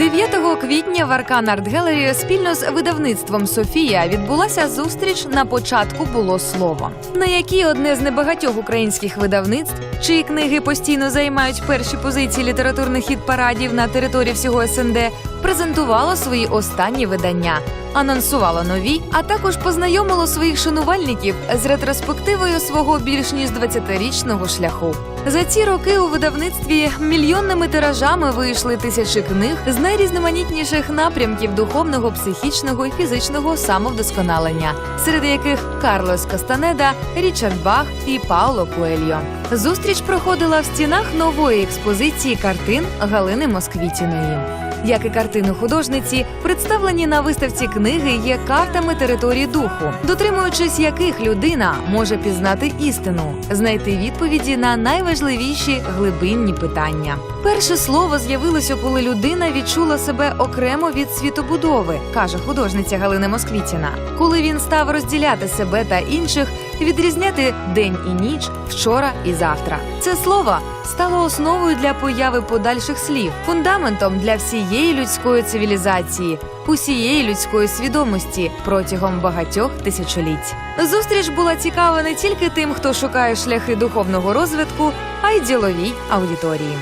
9 квітня в Аркан Арт Гелері спільно з видавництвом Софія відбулася зустріч на початку було слово, на якій одне з небагатьох українських видавництв, чиї книги постійно займають перші позиції літературних хіт-парадів на території всього СНД, презентувало свої останні видання, анонсувало нові, а також познайомило своїх шанувальників з ретроспективою свого більш ніж 20-річного шляху. За ці роки у видавництві мільйонними тиражами вийшли тисячі книг з найрізноманітніших напрямків духовного, психічного і фізичного самовдосконалення, серед яких Карлос Кастанеда, Річард Бах і Пауло Куельо. Зустріч проходила в стінах нової експозиції картин Галини Москвітіної. Як і картини художниці, представлені на виставці книги є картами території духу, дотримуючись яких людина може пізнати істину, знайти відповіді на найважливіші глибинні питання. Перше слово з'явилося, коли людина відчула себе окремо від світобудови, каже художниця Галина Москвітіна. Коли він став розділяти себе та інших, відрізняти день і ніч, вчора і завтра. Це слово стало основою для появи подальших слів, фундаментом для всієї людської цивілізації, усієї людської свідомості протягом багатьох тисячоліть. Зустріч була цікава не тільки тим, хто шукає шляхи духовного розвитку, а й діловій аудиторії.